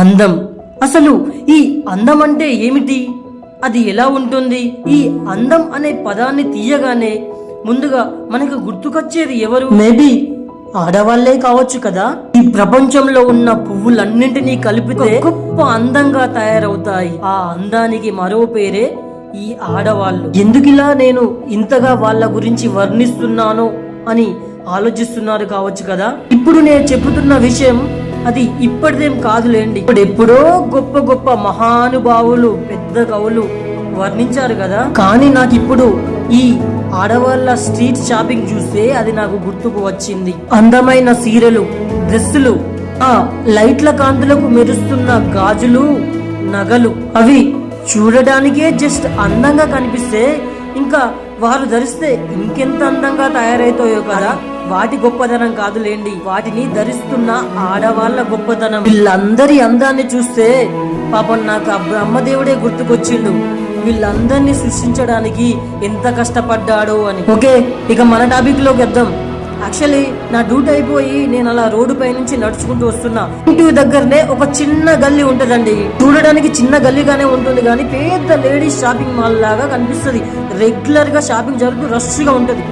అందం. అసలు ఈ అందం అంటే ఏమిటి? అది ఎలా ఉంటుంది? ఈ అందం అనే పదాన్ని తీయగానే ముందుగా మనకు గుర్తుకొచ్చేది ఎవరు? మేబీ ఆడవాళ్ళే కావచ్చు కదా. ఈ ప్రపంచంలో ఉన్న పువ్వులన్నింటినీ కలిపితే గొప్ప అందంగా తయారవుతాయి. ఆ అందానికి మరో పేరే ఈ ఆడవాళ్ళు. ఎందుకిలా నేను ఇంతగా వాళ్ళ గురించి వర్ణిస్తున్నానో అని ఆలోచిస్తున్నారు కావచ్చు కదా. ఇప్పుడు నేను చెబుతున్న విషయం అది ఇప్పటిదేం కాదులేండి. ఇప్పుడు ఎప్పుడో గొప్ప గొప్ప మహానుభావులు పెద్ద కవులు వర్ణించారు కదా. కానీ నాకు ఇప్పుడు ఈ ఆడవాళ్ళ స్ట్రీట్ షాపింగ్ చూస్తే అది నాకు గుర్తుకు వచ్చింది. అందమైన సీరలు డ్రెస్సులు ఆ లైట్ల కాంతులకు మెరుస్తున్న గాజులు నగలు అవి చూడడానికే జస్ట్ అందంగా కనిపిస్తే ఇంకా వారు ధరిస్తే ఇంకెంత అందంగా తయారైతాయో కదా. వాటి గొప్పతనం కాదులేండి. వాటిని ధరిస్తున్న ఆడవాళ్ళ గొప్పతనం వీళ్ళందరి అందాన్ని చూస్తే పాపం నాకు ఆ బ్రహ్మదేవుడే గుర్తుకొచ్చిండు. వీళ్ళందరినీ సృష్టించడానికి ఎంత కష్టపడ్డాడో అని. ఓకే ఇక మన టాపిక్లోకి వద్దాం. యాక్చువల్లీ నా డ్యూటీ అయిపోయి నేను అలా రోడ్డు పై నుంచి నడుచుకుంటూ వస్తున్నా. ఇంటి దగ్గరనే ఒక చిన్న గల్లీ ఉంటదండి. చూడడానికి చిన్న గల్లీగానే ఉంటుంది కానీ పెద్ద లేడీస్ షాపింగ్ మాల్ లాగా కనిపిస్తుంది. రెగ్యులర్గా షాపింగ్ జరుగుతూ రష్గా ఉంటది.